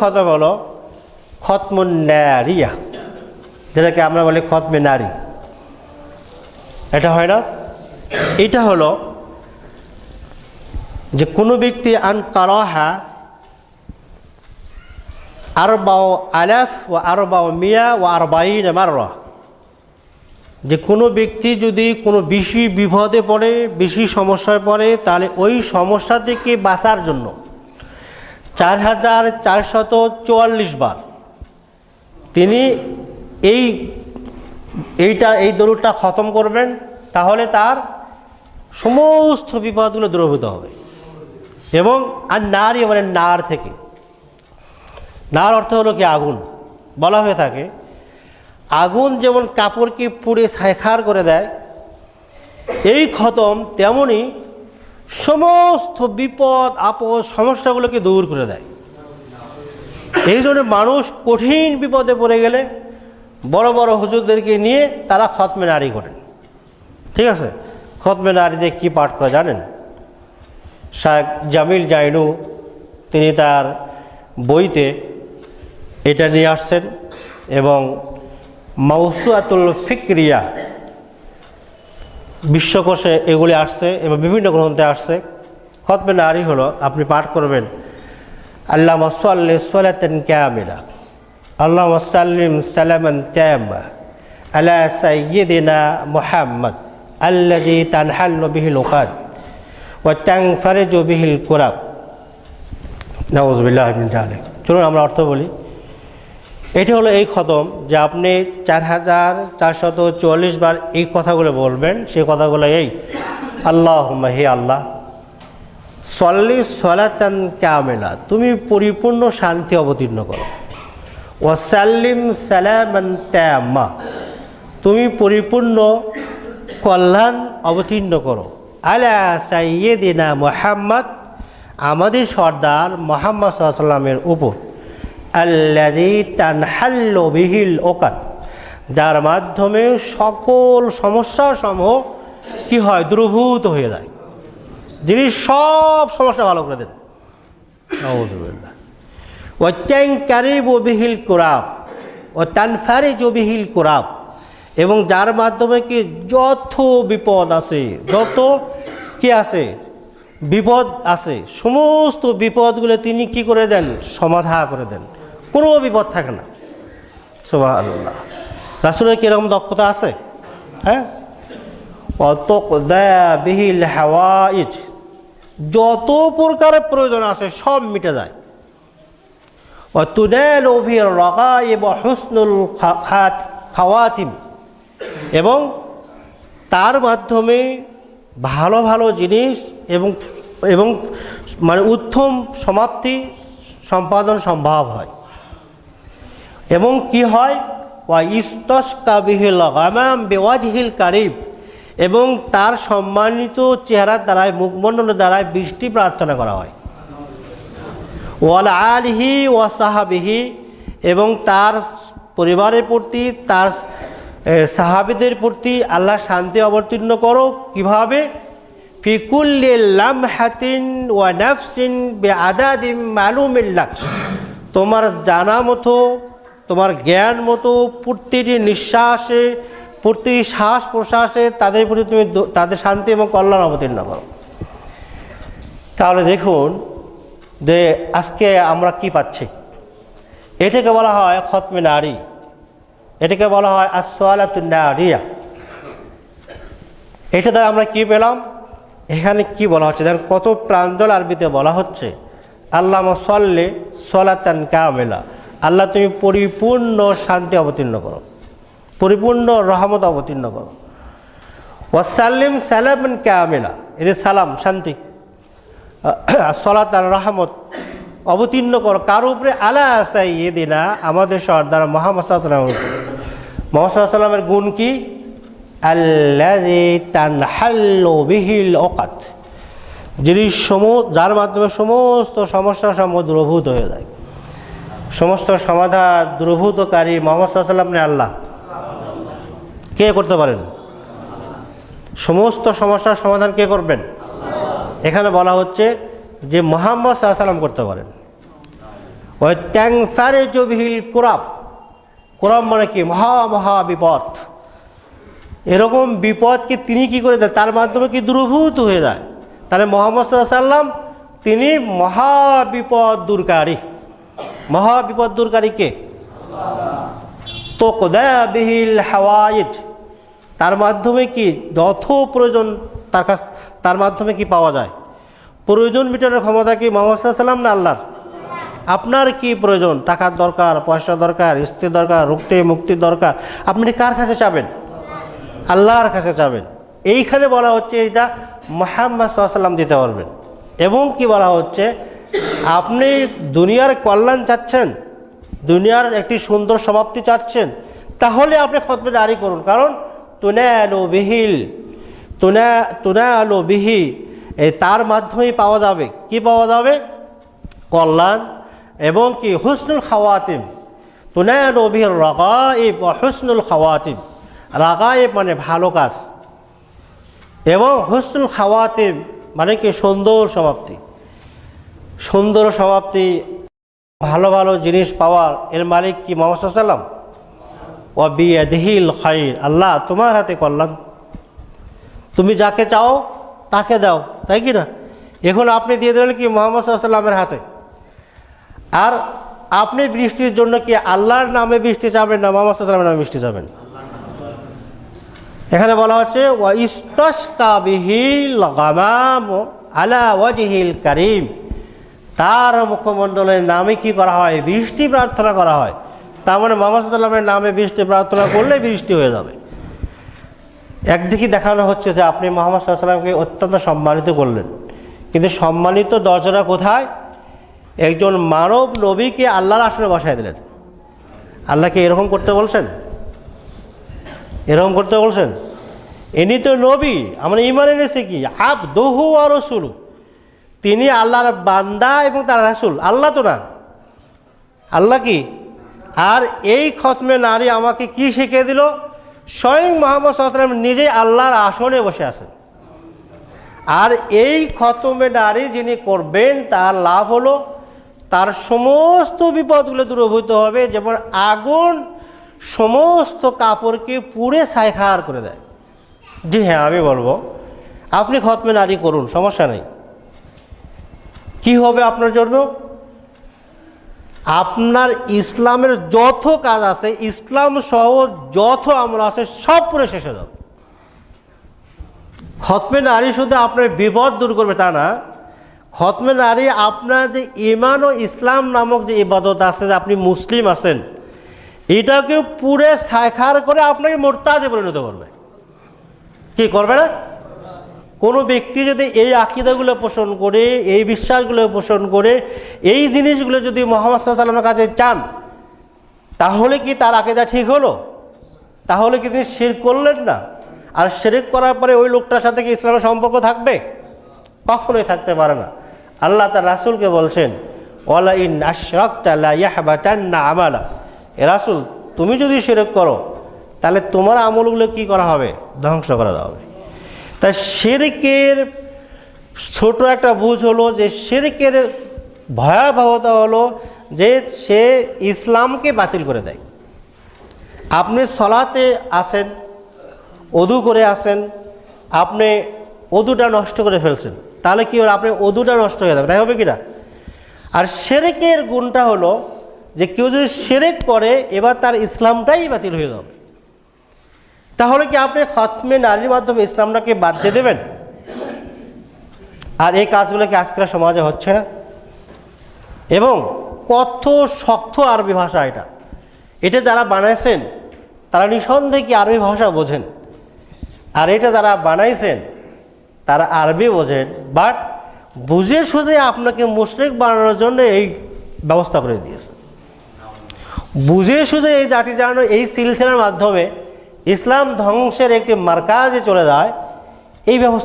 খতম হলো খতমুন নারিয়া, যেটাকে আমরা বলি খতমে নারী। এটা হয় না? এটা হলো যে কোনো ব্যক্তি আন কারাহা আরবাও আলাফ ও আরবাও মিয়া ও আরবাইন মাররা। যে কোনো ব্যক্তি যদি কোনো বেশি বিপদে পড়ে, বেশি সমস্যায় পড়ে, তাহলে ওই সমস্যা থেকে বাঁচার জন্য চার হাজার চারশত চুয়াল্লিশ বার। তিনি এই, এইটা, এই দরুদটা খতম করবেন, তাহলে তার সমস্ত বিপদগুলো দূরভূত হবে। এবং আর নারী মানে নার থেকে। নার অর্থ হলো কি? আগুন। বলা হয়ে থাকে, আগুন যেমন কাপড়কে পুড়ে ছাইখার করে দেয়, এই খতম তেমনি সমস্ত বিপদ, আপদ, সমস্যাগুলোকে দূর করে দেয়। এই জন্য মানুষ কঠিন বিপদে পড়ে গেলে বড় বড় হুজুরদেরকে নিয়ে তারা খতমে নারী করেন। ঠিক আছে? খতমে নারীদের কী পাঠ করে জানেন? শায়েখ জামিল জাইনু, তিনি তার বইতে এটা নিয়ে আসছেন এবং মাউসুয়াতুল ফিক্রিয়া বিশ্বকোষে এগুলি আসছে এবং বিভিন্ন গ্রন্থে আসছে। খতমে নারী হলো, আপনি পাঠ করবেন। আল্লাহ মসাল্লি ক্যামিলা আল্লাহ মসাল্লিম সালামান ক্যাম্বা আলা সাইয়িদিনা মুহাম্মদ আল্লাদি তানহাল্লু বিহিল ওকাদ ও ট্যাং ফারেজু বিহিল কোরাব। জালে চলুন আমরা অর্থ বলি। এটি হলো এই খতম যে আপনি চার হাজার চারশত চুয়াল্লিশ বার এই কথাগুলো বলবেন, সেই কথাগুলো এই আল্লাহ হে আল্লাহ, সল্লি সলাতান কামেলা, তুমি পরিপূর্ণ শান্তি অবতীর্ণ করো। ওয়াসাল্লিম সালামান ত্যামা তুমি পরিপূর্ণ কল্যাণ অবতীর্ণ করো। আলা সাইয়েদিনা মোহাম্মদ, আমাদের সর্দার মোহাম্মদ সাল্লামের উপর। আল্লাদি বিহিল ওকাত, যার মাধ্যমে সকল সমস্যা সমূহ কি হয়? দ্রুভূত হয়ে যায়। যিনি সব সমস্যা ভালো করে দেন। ওয়াচ্যাং কারিব বিহিল কোরাব ও তানফারে বিহিল কোরাব, এবং যার মাধ্যমে কি যত বিপদ আছে, যত কি আছে, বিপদ আছে, সমস্ত বিপদগুলো তিনি কি করে দেন? সমাধা করে দেন। কোনো বিপদ থাকে না। সোভা আল্লাহ রাসুলের কীরকম দক্ষতা আছে? হ্যাঁ? বিহিল হাওয়াইজ। যত প্রকারের প্রয়োজন আছে সব মিটে যায়। অতুনেল অভির রগা এবং হুসনুল খাওয়াতিম। এবং তার মাধ্যমে ভালো ভালো জিনিস এবং এবং মানে উত্তম সমাপ্তি সম্পাদন সম্ভব হয়। এবং কি হয়? ওয়া ইস্তস্কা বিহিল গামাম বেওয়াজহিল কারিব। এবং তার সম্মানিত চেহারার দ্বারায় মুখমণ্ডলের দ্বারায় বৃষ্টি প্রার্থনা করা হয়। ওয়াল আলহি ওয়া সাহাবিহি এবং তার পরিবারের প্রতি, তার সাহাবিদের প্রতি আল্লাহ শান্তি অবতীর্ণ করো। কীভাবে? ফিকুল্লি লামহাতিন ওয়া নাফসিন বে আদাদিম মালুমিল্লাক তোমার জানা মতো তোমার জ্ঞান মতো প্রতিটি নিঃশ্বাসে প্রতিটি শ্বাস প্রশ্বাসে তাদের প্রতি তুমি তাদের শান্তি এবং কল্যাণ অবতীর্ণ করো। তাহলে দেখুন যে আজকে আমরা কি পাচ্ছি। এটাকে বলা হয় খতমে নারী। এটাকে বলা হয় আসোয়ালাতুন্নারিয়া এটা দ্বারা আমরা কি পেলাম? এখানে কি বলা হচ্ছে? দেখেন কত প্রাঞ্জল আরবিতে বলা হচ্ছে আল্লাহ সল্লে সলাতান কামেলা। আল্লাহ তুমি পরিপূর্ণ শান্তি অবতীর্ণ করো। পরিপূর্ণ রহমত অবতীর্ণ করো। ওয়াসাল্লিম সালাম কামেলা এদের সালাম, শান্তি। সলাতান রহমত অবতীর্ণ করো। কার উপরে? আলা আসাই এদিনা আমাদের সর্দার মোহাম্মদ সাল্লামের উপরে। গুণ কি? বিহিল অকাত যিনি সম যার মাধ্যমে সমস্ত সমস্যা দূরভূত হয়ে যায়। সমস্ত সমাধান দূরভূতকারী মোহাম্মদ সাল্লাম নে আল্লাহ। কে করতে পারেন? সমস্ত সমস্যার সমাধান কে করবেন? এখানে বলা হচ্ছে যে মোহাম্মদ সাল্লাম করতে পারেন। ওই ট্যাংফারে জবিহিল কোরাব। কোরাব মানে কি? মহা মহা বিপদ। এরকম বিপদকে তিনি কি করে দেয়? তার মাধ্যমে কি দূরভূত হয়ে যায়? তাহলে মোহাম্মদ সাল্লাম তিনি মহাবিপদ দূরকারী। মহাবিপদ দূরকারী কে তো বিহিল হাওয়াইজ তার মাধ্যমে কি যথ প্রয়োজন তার কাছ, তার মাধ্যমে কি পাওয়া যায়? প্রয়োজন মিটানোর ক্ষমতা কি মোহাম্মদ সাল্লাম না আল্লাহর? আপনার কি প্রয়োজন? টাকার দরকার পয়সা দরকার স্ত্রী দরকার রুক্তি মুক্তির দরকার। আপনি কার কাছে চাবেন? আল্লাহর কাছে চাবেন। এইখানে বলা হচ্ছে এটা মোহাম্মদ সাল্লাম দিতে পারবেন। এবং কি বলা হচ্ছে? আপনি দুনিয়ার কল্যাণ চাচ্ছেন, দুনিয়ার একটি সুন্দর সমাপ্তি চাচ্ছেন, তাহলে আপনি খতমে জারি করুন। কারণ তুনে আলো বিহিল, তুনে তুনে আলো বিহি তার মাধ্যমেই পাওয়া যাবে। কি পাওয়া যাবে? কল্যাণ এবং কি? হুসনুল খাওয়াতিম। তুনে আলো বিহিল রাগাইব হুসনুল খাওয়াতিম। রাগাইব মানে ভালো কাজ। এবং হুসনুল খাওয়াতিম মানে কি? সুন্দর সমাপ্তি। সুন্দর সমাপ্তি, ভালো ভালো জিনিস পাওয়ার এর মালিক কি মোহাম্মদ সাল্লাম? ও বিয়াদিহিল খাইর। আল্লাহ তোমার হাতে করলাম তুমি যাকে চাও তাকে দাও, তাই কি না? এখন আপনি দিয়ে দিলেন কি মোহাম্মদ সাল্লামের হাতে? আর আপনি বৃষ্টির জন্য কি আল্লাহর নামে বৃষ্টি চাবেন না মোহাম্মদ সাল্লামের নামে বৃষ্টি চাবেন? এখানে বলা হচ্ছে, ওয়া ইস্তস্কা বিহিল গামাম আলা ওয়াজহিল কারিম। তার মুখমণ্ডলের নামে কি করা হয়? বৃষ্টি প্রার্থনা করা হয়। তার মানে মোহাম্মদ সাল্লামের নামে বৃষ্টি প্রার্থনা করলে বৃষ্টি হয়ে যাবে। একদিকে দেখানো হচ্ছে যে আপনি মোহাম্মদ সাল্লামকে অত্যন্ত সম্মানিত করলেন। কিন্তু সম্মানিত দরজাটা কোথায়? একজন মানব নবীকে আল্লাহর আসনে বসায় দিলেন। আল্লাহকে এরকম করতে বলছেন? এরকম করতে বলছেন? ইনি তো নবী, আমরা ইমান এনেছি কি? আপ দহু আর রসুল তিনি আল্লাহর বান্দা এবং তার রাসুল। আল্লাহ তো না। আল্লাহ কি? আর এই খতমে নারী আমাকে কি শিখিয়ে দিল? স্বয়ং মোহাম্মদ সাল্লাম নিজেই আল্লাহর আসনে বসে আছেন। আর এই খতমে নারী যিনি করবেন, তার লাভ হলো, তার সমস্ত বিপদগুলো দূরভূত হবে, যেমন আগুন সমস্ত কাপড়কে পুড়ে সাইখার করে দেয়। জি হ্যাঁ আমি বলব। আপনি খতমে নারী করুন, সমস্যা নেই। কি হবে আপনার জন্য? আপনার ইসলামের যত কাজ আছে, ইসলাম সহ যত আমল আছে, সব পুরো শেষ হয়ে যাবে। খতমে নারী শুধু আপনার বিপদ দূর করবে তা না, খতমে নারী আপনার যে ইমান ও ইসলাম নামক যে ইবাদত আছে, যে আপনি মুসলিম আছেন, এটাকে পুরে সাইখার করে আপনাকে মোরতাদে পরিণত করবে। কি করবে না? কোনো ব্যক্তি যদি এই আকিদাগুলো পোষণ করে, এই বিশ্বাসগুলো পোষণ করে, এই জিনিসগুলো যদি মোহাম্মদ সাল্লামের কাছে চান, তাহলে কি তার আকিদা ঠিক হলো? তাহলে কি তিনি শির করলেন না? আর শেরেক করার পরে ওই লোকটার সাথে কি ইসলামের সম্পর্ক থাকবে? কখনোই থাকতে পারে না। আল্লাহ তার রাসুলকে বলছেন ওলা ইন আশরাক্তাল্লাহবাটান্না আমালা। এ রাসুল, তুমি যদি শেরেক করো, তাহলে তোমার আমলগুলো কি করা হবে? ধ্বংস করা হবে। তাই শেরিকের ছোট একটা বুঝ হলো যে শেরিকের ভয়াবহতা হলো যে সে ইসলামকে বাতিল করে দেয়। আপনি সলাতে আসেন, অদু করে আসেন, আপনি অদুটা নষ্ট করে ফেলছেন, তাহলে কি হলো আপনি অদুটা নষ্ট হয়ে যাবে, তাই হবে কি না আর সেরেকের গুণটা হলো যে কেউ যদি সেরেক করে, এবার তার ইসলামটাই বাতিল হয়ে যাবে। তাহলে কি আপনি খতমে নারীর মাধ্যমে ইসলামটাকে বাদ দিয়ে দেবেন? আর এই কাজগুলো কি আজকের সমাজে হচ্ছে না? এবং কত শক্ত আরবি ভাষা এটা। এটা যারা বানাইছেন, তারা নিঃসন্দেহে কি আরবি ভাষা বোঝেন? আর এটা যারা বানাইছেন, তারা আরবি বোঝেন। বাট বুঝে শুধু আপনাকে মুশরিক বানানোর জন্য এই ব্যবস্থা করে দিয়েছে। বুঝে শুধু এই জাতি জানানো এই সিলসিলার মাধ্যমে ইসলাম ধ্বংসের একটি মার্কাজে চলে যায় এই ব্যবস্থা